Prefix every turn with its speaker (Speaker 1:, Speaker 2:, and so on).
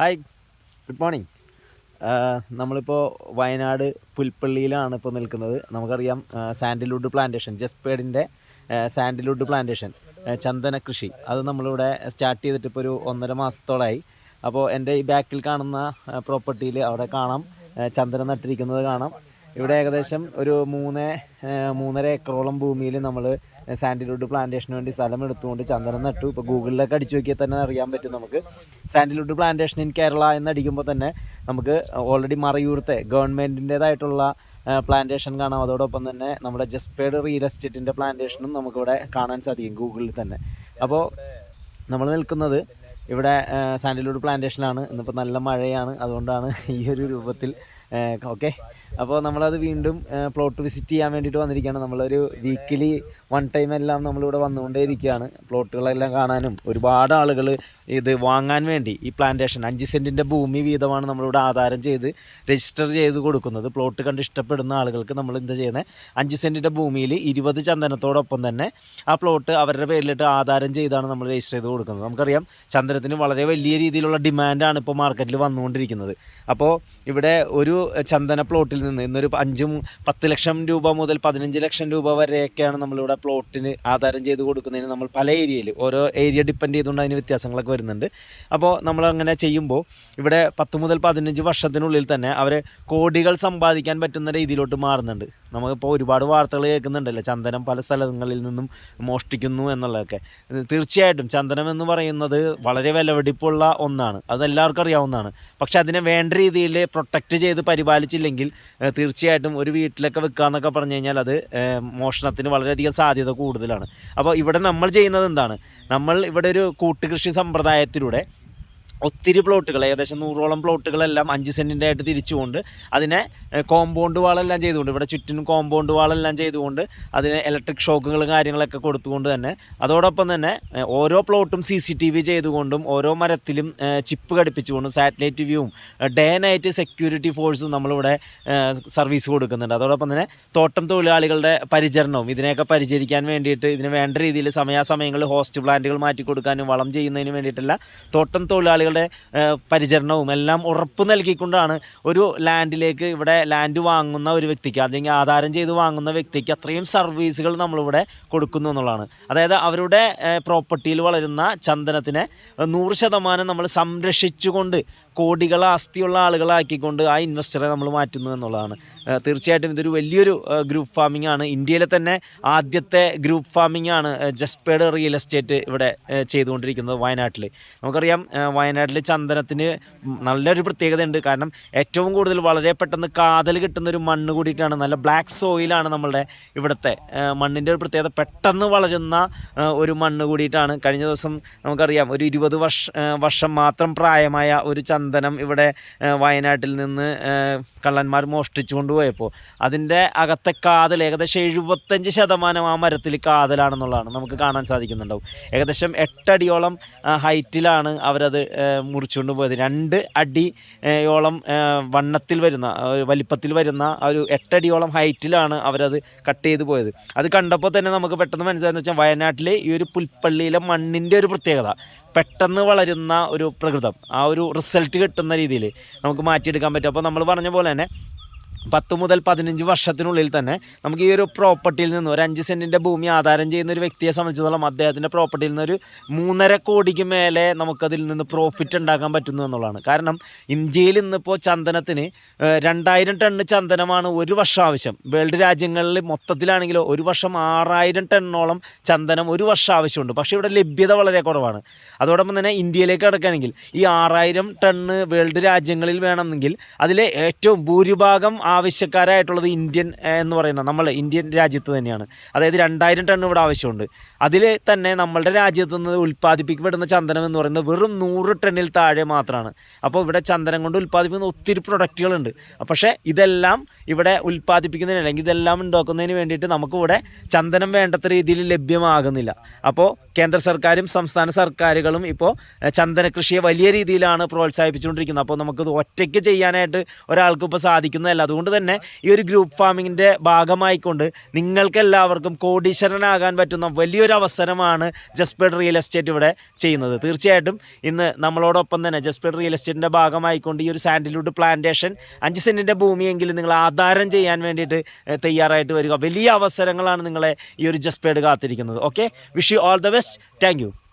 Speaker 1: Hi good morning നമ്മളിപ്പോൾ വയനാട് പുൽപ്പള്ളിയിലാണ് ഇപ്പോൾ നിൽക്കുന്നത്. നമുക്കറിയാം സാൻഡിൽവുഡ് പ്ലാന്റേഷൻ ജസ്പേഡിന്റെ സാൻഡിൽവുഡ് പ്ലാന്റേഷൻ ചന്ദന കൃഷി. അത് നമ്മളിവിടെ സ്റ്റാർട്ട് ചെയ്തിട്ട് ഇപ്പോൾ ഒരു ഒന്നര മാസത്തോളമായി അപ്പോൾ എന്റെ ഈ ബാക്കിൽ കാണുന്ന പ്രോപ്പർട്ടിയിൽ അവിടെ കാണാം ചന്ദനം നട്ടിരിക്കുന്നത് കാണാം. ഇവിടെ ഏകദേശം ഒരു മൂന്ന് മൂന്നര ഏക്കറോളം ഭൂമിയിൽ നമ്മൾ സാൻഡിൽവുഡ് പ്ലാന്റേഷന് വേണ്ടി സ്ഥലം എടുത്തുകൊണ്ട് ചന്ദനം നട്ടു. ഇപ്പോൾ ഗൂഗിളിലൊക്കെ അടിച്ചു നോക്കിയാൽ തന്നെ അറിയാൻ പറ്റും നമുക്ക്. സാൻഡിലുഡ് പ്ലാന്റേഷൻ ഇൻ കേരള എന്ന് അടിക്കുമ്പോൾ തന്നെ നമുക്ക് ഓൾറെഡി മറയൂർത്തെ ഗവൺമെന്റിന്റേതായിട്ടുള്ള പ്ലാന്റേഷൻ കാണാം. അതോടൊപ്പം തന്നെ നമ്മുടെ ജസ്പേഡ് റിയൽ എസ്റ്റേറ്റിന്റെ പ്ലാന്റേഷനും നമുക്കിവിടെ കാണാൻ സാധിക്കും ഗൂഗിളിൽ തന്നെ. അപ്പോൾ നമ്മൾ നിൽക്കുന്നത് ഇവിടെ സാൻഡിൽവുഡ് പ്ലാന്റേഷനിലാണ് ഇന്നിപ്പോൾ നല്ല മഴയാണ്. അതുകൊണ്ടാണ് ഈ ഒരു രൂപത്തിൽ ഓക്കെ. അപ്പോൾ നമ്മളത് വീണ്ടും പ്ലോട്ട് വിസിറ്റ് ചെയ്യാൻ വേണ്ടിയിട്ട് വന്നിരിക്കുകയാണ് നമ്മളൊരു വീക്കിലി വൺ ടൈം എല്ലാം നമ്മളിവിടെ വന്നുകൊണ്ടേ ഇരിക്കുകയാണ് പ്ലോട്ടുകളെല്ലാം കാണാനും ഒരുപാട് ആളുകൾ ഇത് വാങ്ങാൻ വേണ്ടി ഈ പ്ലാന്റേഷൻ അഞ്ച് സെന്റിന്റെ ഭൂമി വീതമാണ് നമ്മളിവിടെ ആധാരം ചെയ്ത് രജിസ്റ്റർ ചെയ്ത് കൊടുക്കുന്നത്. പ്ലോട്ട് കണ്ട് ഇഷ്ടപ്പെടുന്ന ആളുകൾക്ക് നമ്മൾ എന്താ ചെയ്യുന്നത് അഞ്ച് സെന്റിന്റെ ഭൂമിയിൽ ഇരുപത് ചന്ദനത്തോടൊപ്പം തന്നെ ആ പ്ലോട്ട് അവരുടെ പേരിലിട്ട് ആധാരം ചെയ്താണ് നമ്മൾ രജിസ്റ്റർ ചെയ്ത് കൊടുക്കുന്നത്. നമുക്കറിയാം ചന്ദനത്തിന് വളരെ വലിയ രീതിയിലുള്ള ഡിമാൻഡാണ് ഇപ്പോൾ മാർക്കറ്റിൽ വന്നുകൊണ്ടിരിക്കുന്നത്. അപ്പോൾ ഇവിടെ ഒരു ചന്ദന പ്ലോട്ടിൽ നിന്ന് ഇന്നൊരു അഞ്ചും പത്ത് ലക്ഷം രൂപ മുതൽ പതിനഞ്ച് ലക്ഷം രൂപ വരെയൊക്കെയാണ് നമ്മളിവിടെ പ്ലോട്ടിന് ആധാരം ചെയ്ത് കൊടുക്കുന്നതിന് നമ്മൾ പല ഏരിയയിൽ ഓരോ ഏരിയ ഡിപ്പെൻഡ് ചെയ്തുകൊണ്ട് അതിന് വ്യത്യാസങ്ങളൊക്കെ വരുന്നുണ്ട്. അപ്പോൾ നമ്മളങ്ങനെ ചെയ്യുമ്പോൾ ഇവിടെ പത്ത് മുതൽ പതിനഞ്ച് വർഷത്തിനുള്ളിൽ തന്നെ അവർ കോടികൾ സമ്പാദിക്കാൻ പറ്റുന്ന രീതിയിലോട്ട് മാറുന്നുണ്ട്. നമുക്കിപ്പോൾ ഒരുപാട് വാർത്തകൾ കേൾക്കുന്നുണ്ടല്ലോ. ചന്ദനം പല സ്ഥലങ്ങളിൽ നിന്നും മോഷ്ടിക്കുന്നു എന്നുള്ളതൊക്കെ. തീർച്ചയായിട്ടും ചന്ദനം എന്ന് പറയുന്നത് വളരെ വിലവെടിപ്പുള്ള ഒന്നാണ്. അതെല്ലാവർക്കും അറിയാവുന്നതാണ്. പക്ഷെ അതിനെ വേണ്ട രീതിയിൽ പ്രൊട്ടക്റ്റ് ചെയ്ത് പരിപാലിച്ചില്ലെങ്കിൽ തീർച്ചയായിട്ടും ഒരു വീട്ടിലൊക്കെ വെക്കുക എന്നൊക്കെ പറഞ്ഞു കഴിഞ്ഞാൽ അത് മോഷണത്തിന് വളരെയധികം സാധ്യത കൂടുതലാണ്. അപ്പോൾ ഇവിടെ നമ്മൾ ചെയ്യുന്നത് എന്താണ്? നമ്മൾ ഇവിടെ ഒരു കൂട്ടുകൃഷി സമ്പ്രദായത്തിലൂടെ ഒത്തിരി പ്ലോട്ടുകൾ ഏകദേശം നൂറോളം പ്ലോട്ടുകളെല്ലാം അഞ്ച് സെന്റിന്റെ ആയിട്ട് തിരിച്ചുകൊണ്ട് അതിനെ കോമ്പൗണ്ട് വാളെല്ലാം ചെയ്തുകൊണ്ട് ഇവിടെ ചുറ്റിനും കോമ്പൗണ്ട് വാളെല്ലാം ചെയ്തുകൊണ്ട് അതിന് ഇലക്ട്രിക് ഷോക്കുകൾ കാര്യങ്ങളൊക്കെ കൊടുത്തുകൊണ്ട് തന്നെ അതോടൊപ്പം തന്നെ ഓരോ പ്ലോട്ടും സി സി ടി വി ചെയ്തുകൊണ്ടും ഓരോ മരത്തിലും ചിപ്പ് ഘടിപ്പിച്ചുകൊണ്ടും സാറ്റലൈറ്റ് വ്യൂവും ഡേ നൈറ്റ് സെക്യൂരിറ്റി ഫോഴ്സും നമ്മളിവിടെ സർവീസ് കൊടുക്കുന്നുണ്ട്. അതോടൊപ്പം തന്നെ തോട്ടം തൊഴിലാളികളുടെ പരിചരണവും ഇതിനെയൊക്കെ പരിചരിക്കാൻ വേണ്ടിയിട്ട് ഇതിന് വേണ്ട രീതിയിൽ സമയാസമയങ്ങളിൽ ഹോസ്റ്റ് പ്ലാന്റുകൾ മാറ്റി കൊടുക്കാനും വളം ചെയ്യുന്നതിന് വേണ്ടിയിട്ടല്ല തോട്ടം തൊഴിലാളികളുടെ ഏഹ്, പരിചരണവും എല്ലാം ഉറപ്പ് നൽകിക്കൊണ്ടാണ് ഒരു ലാൻഡിലേക്ക് ഇവിടെ ലാൻഡ് വാങ്ങുന്ന ഒരു വ്യക്തിക്ക് അല്ലെങ്കിൽ ആധാരം ചെയ്ത് വാങ്ങുന്ന വ്യക്തിക്ക് അത്രയും സർവീസുകൾ നമ്മളിവിടെ കൊടുക്കുന്നു എന്നുള്ളതാണ്. അതായത് അവരുടെ പ്രോപ്പർട്ടിയിൽ വളരുന്ന ചന്ദനത്തിനെ നൂറ് ശതമാനം നമ്മൾ സംരക്ഷിച്ചുകൊണ്ട് കോടികൾ ആസ്തിയുള്ള ആളുകളാക്കിക്കൊണ്ട് ആ ഇൻവെസ്റ്ററെ നമ്മൾ മാറ്റുന്നു എന്നുള്ളതാണ്. തീർച്ചയായിട്ടും ഇതൊരു വലിയൊരു ഗ്രൂപ്പ് ഫാമിംഗ് ആണ്. ഇന്ത്യയിലെ തന്നെ ആദ്യത്തെ ഗ്രൂപ്പ് ഫാമിംഗ് ആണ് ജസ്പേഡ് റിയൽ എസ്റ്റേറ്റ് ഇവിടെ ചെയ്തുകൊണ്ടിരിക്കുന്നത് വയനാട്ടിൽ നമുക്കറിയാം ഏഹ്, വയനാട്ടിൽ ചന്ദനത്തിന് നല്ലൊരു പ്രത്യേകത ഉണ്ട് കാരണം ഏറ്റവും കൂടുതൽ വളരെ പെട്ടെന്ന് കാതൽ കിട്ടുന്ന ഒരു മണ്ണ് കൂടിയിട്ടാണ്. നല്ല ബ്ലാക്ക് സോയിലാണ് നമ്മളുടെ ഇവിടുത്തെ. മണ്ണിന്റെ ഒരു പ്രത്യേകത പെട്ടെന്ന് വളരുന്ന ഒരു മണ്ണ് കൂടിയിട്ടാണ്. കഴിഞ്ഞ ദിവസം നമുക്കറിയാം ഒരു ഇരുപത് വർഷ വർഷം മാത്രം പ്രായമായ ഒരു ചന്ദനം ഇവിടെ വയനാട്ടിൽ നിന്ന് കള്ളന്മാർ മോഷ്ടിച്ചു കൊണ്ടുപോയപ്പോൾ അതിന്റെ അകത്തെ കാതൽ ഏകദേശം എഴുപത്തഞ്ച് ശതമാനം ആ മരത്തിൽ കാതലാണെന്നുള്ളതാണ് നമുക്ക് കാണാൻ സാധിക്കുന്നുണ്ടാവും. ഏകദേശം എട്ടടിയോളം ഹൈറ്റിലാണ് അവരത് മുറിച്ചുകൊണ്ട് പോയത്. രണ്ട് അടിയോളം വണ്ണത്തിൽ വരുന്ന വലിപ്പത്തിൽ വരുന്ന ഒരു എട്ടടിയോളം ഹൈറ്റിലാണ് അവരത് കട്ട് ചെയ്ത് പോയത്. അത് കണ്ടപ്പോൾ തന്നെ നമുക്ക് പെട്ടെന്ന് മനസ്സിലായെന്ന് വെച്ചാൽ വയനാട്ടിലെ ഈ ഒരു പുൽപ്പള്ളിയിലെ മണ്ണിന്റെ ഒരു പ്രത്യേകത. പെട്ടെന്ന് വളരുന്ന ഒരു പ്രകൃതം ആ ഒരു റിസൾട്ട് കിട്ടുന്ന രീതിയിൽ നമുക്ക് മാറ്റിയെടുക്കാൻ പറ്റും. അപ്പോൾ നമ്മൾ പറഞ്ഞ പോലെ തന്നെ പത്ത് മുതൽ പതിനഞ്ച് വർഷത്തിനുള്ളിൽ തന്നെ നമുക്ക് ഈ ഒരു പ്രോപ്പർട്ടിയിൽ നിന്ന് ഒരു അഞ്ച് സെന്റിന്റെ ഭൂമി ആധാരം ചെയ്യുന്ന ഒരു വ്യക്തിയെ സംബന്ധിച്ചിടത്തോളം അദ്ദേഹത്തിന്റെ പ്രോപ്പർട്ടിയിൽ നിന്ന് ഒരു മൂന്നര കോടിക്ക് മേലെ നമുക്കതിൽ നിന്ന് പ്രോഫിറ്റ് ഉണ്ടാക്കാൻ പറ്റുന്നു എന്നുള്ളതാണ്. കാരണം ഇന്ത്യയിൽ ഇന്നിപ്പോൾ ചന്ദനത്തിന് രണ്ടായിരം ടണ്ണ് ചന്ദനമാണ് ഒരു വർഷം ആവശ്യം. വേൾഡ് രാജ്യങ്ങളിൽ മൊത്തത്തിലാണെങ്കിലോ ഒരു വർഷം ആറായിരം ടണ്ണോളം ചന്ദനം ഒരു വർഷം ആവശ്യമുണ്ട്. പക്ഷേ ഇവിടെ ലഭ്യത വളരെ കുറവാണ്. അതോടൊപ്പം തന്നെ ഇന്ത്യയിലേക്ക് കിടക്കുകയാണെങ്കിൽ ഈ ആറായിരം ടണ്ണ് വേൾഡ് രാജ്യങ്ങളിൽ വേണമെങ്കിൽ അതിലെ ഏറ്റവും ഭൂരിഭാഗം ആവശ്യക്കാരായിട്ടുള്ളത് ഇന്ത്യൻ എന്ന് പറയുന്ന നമ്മൾ ഇന്ത്യൻ രാജ്യത്ത് തന്നെയാണ്. അതായത് രണ്ടായിരം ടൺ ഇവിടെ ആവശ്യമുണ്ട്. അതിൽ തന്നെ നമ്മളുടെ രാജ്യത്ത് നിന്ന് ഉൽപ്പാദിപ്പിക്കപ്പെടുന്ന ചന്ദനം എന്ന് പറയുന്നത് വെറും നൂറ് ടണ്ണിൽ താഴെ മാത്രമാണ് അപ്പോൾ ഇവിടെ ചന്ദനം കൊണ്ട് ഉൽപ്പാദിപ്പിക്കുന്ന ഒത്തിരി പ്രൊഡക്റ്റുകളുണ്ട്. പക്ഷേ ഇതെല്ലാം ഇവിടെ ഉൽപ്പാദിപ്പിക്കുന്നതിന് അല്ലെങ്കിൽ ഇതെല്ലാം ഉണ്ടാക്കുന്നതിന് വേണ്ടിയിട്ട് നമുക്കിവിടെ ചന്ദനം വേണ്ടത്ര രീതിയിൽ ലഭ്യമാകുന്നില്ല. അപ്പോൾ കേന്ദ്ര സർക്കാരും സംസ്ഥാന സർക്കാരുകളും ഇപ്പോൾ ചന്ദന കൃഷിയെ വലിയ രീതിയിലാണ് പ്രോത്സാഹിപ്പിച്ചുകൊണ്ടിരിക്കുന്നത്. അപ്പോൾ നമുക്കിത് ഒറ്റയ്ക്ക് ചെയ്യാനായിട്ട് ഒരാൾക്ക് ഇപ്പോൾ സാധിക്കുന്നതല്ല. അതുകൊണ്ട് അതുകൊണ്ട് തന്നെ ഈ ഒരു ഗ്രൂപ്പ് ഫാമിങ്ങിന്റെ ഭാഗമായിക്കൊണ്ട് നിങ്ങൾക്ക് എല്ലാവർക്കും കോടീശ്വരനാകാൻ പറ്റുന്ന വലിയൊരു അവസരമാണ് ജസ്പേഡ് റിയൽ എസ്റ്റേറ്റ് ഇവിടെ ചെയ്യുന്നത്. തീർച്ചയായിട്ടും ഇന്ന് നമ്മളോടൊപ്പം തന്നെ ജസ്പേഡ് റിയൽ എസ്റ്റേറ്റിന്റെ ഭാഗമായിക്കൊണ്ട് ഈ ഒരു സാൻഡിൽവുഡ് പ്ലാന്റേഷൻ അഞ്ച് സെന്റിന്റെ ഭൂമിയെങ്കിലും നിങ്ങൾ ആധാരം ചെയ്യാൻ വേണ്ടിയിട്ട് തയ്യാറായിട്ട് വരിക. വലിയ അവസരങ്ങളാണ് നിങ്ങളെ ഈ ഒരു ജസ്പേഡ് കാത്തിരിക്കുന്നത്. Okay? Wish you all the best. Thank